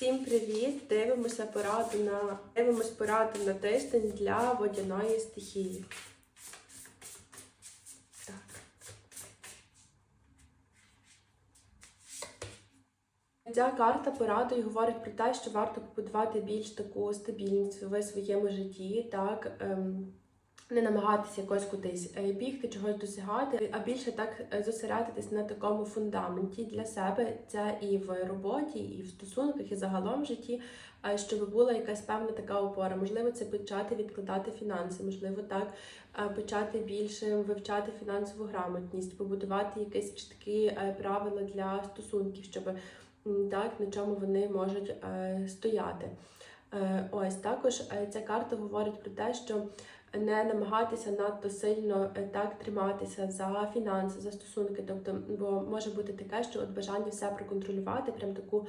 Всім привіт! Дивимося пораду на дивимось пораду на тиждень для водяної стихії. Ця карта порадою говорить про те, що варто побудувати більш таку стабільність в своєму житті, так. Ем, не намагатися якось кудись е, бігти, чогось досягати, а більше так е, зосередитись на такому фундаменті для себе. Це і в роботі, і в стосунках, і загалом в житті, е, щоб була якась певна така опора. Можливо, це почати відкладати фінанси, можливо, так почати більше вивчати фінансову грамотність, побудувати якісь чіткі правила для стосунків, щоб так на чому вони можуть стояти. Е, Ось також е, ця карта говорить про те, що не намагатися надто сильно е, так триматися за фінанси, за стосунки. Тобто, бо може бути таке, що от бажання все проконтролювати, прям таку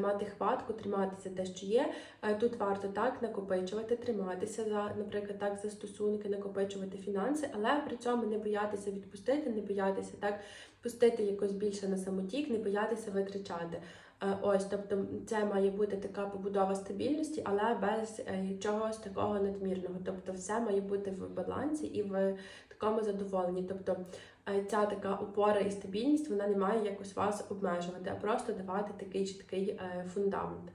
мати хватку, триматися те, що є. Тут варто так накопичувати, триматися за, наприклад, так за стосунки, накопичувати фінанси, але при цьому не боятися відпустити, не боятися так пустити якось більше на самотік, не боятися витрачати. Е, Ось, тобто, це має бути така побудова стабільності, але без е, чогось такого надмірного. Тобто, все має бути в балансі і в такому задоволенні. Тобто, е, ця така опора і стабільність вона не має якось вас обмежувати, а просто давати такий чіткий фундамент.